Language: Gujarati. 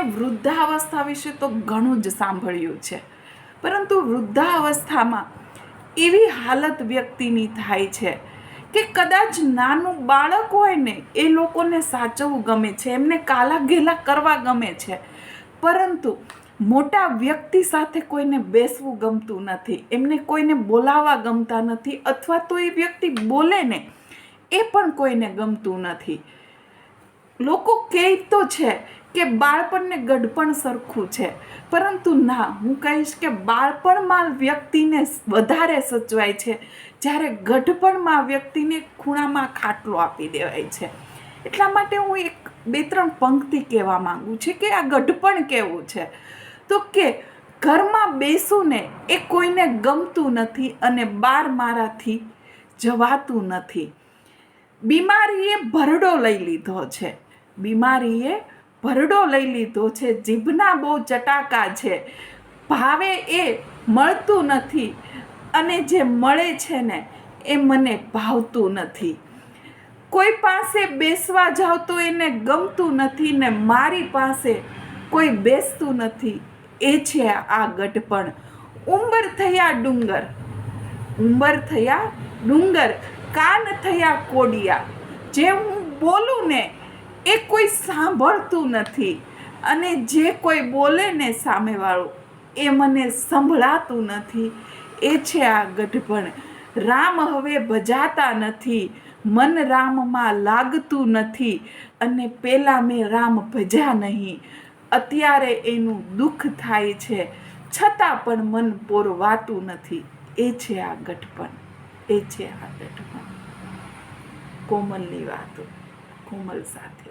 વૃદ્ધાવસ્થા વિશે તો ઘણું જ સાંભળ્યું છે. પરંતુ વૃદ્ધાવસ્થામાં એવી હાલત વ્યક્તિની થાય છે કે કદાચ નાનું બાળક હોય ને, એ લોકોને સાચવવું ગમે છે, એમને કાલા ઘેલા કરવા ગમે છે. પરંતુ મોટા વ્યક્તિ સાથે કોઈને બેસવું ગમતું નથી, એમને કોઈને બોલાવવા ગમતા નથી, અથવા તો એ વ્યક્તિ બોલે ને, એ પણ કોઈને ગમતું નથી. લોકો કહે તો છે કે બાળપણને ગઢપણ સરખું છે. પરંતુ ના, હું કહીશ કે બાળપણમાં વ્યક્તિને વધારે સચવાય છે. જ્યારે ગઢપણમાં વ્યક્તિને ખૂણામાં ખાટલો આપી દેવાય છે. એટલા માટે હું એક, બે, ત્રણ પંક્તિ કહેવા માંગુ છું કે આ ગઢપણ કેવું છે? તો કે ઘરમાં બેસું ને એ કોઈને ગમતું નથી અને બાર મારાથી જવાતું નથી. બીમારીએ ભરડો લઈ લીધો છે. બીમારીએ ભરડો લઈ લીધો છે, જીભના બહુ ચટાકા છે. ભાવે એ મળતું નથી અને જે મળે છે ને, એ મને ભાવતું નથી. કોઈ પાસે બેસવા જાવ તો એને ગમતું નથી ને મારી પાસે કોઈ બેસતું નથી. એ છે આ ગઢપણ. ઉંબર થયા ડુંગર. ઉંબર થયા ડુંગર. કાન થયા કોડિયા. જે હું બોલું ને એ કોઈ સાંભળતું નથી. અને જે કોઈ બોલે ને સામેવાળું, એ મને સંભળાતું નથી. એ છે આ ગઢપણ. રામ હવે ભજાતા નથી. મન રામમાં લાગતું નથી. અને પહેલાં મેં રામ ભજ્યા નહીં. અત્યારે એનું દુઃખ થાય છે. છતાં પણ મન પોરવાતું નથી. એ છે આ ગઢપણ. એ છે આ ગઢપણ. કોમલની વાતો. હુમલ સાથે.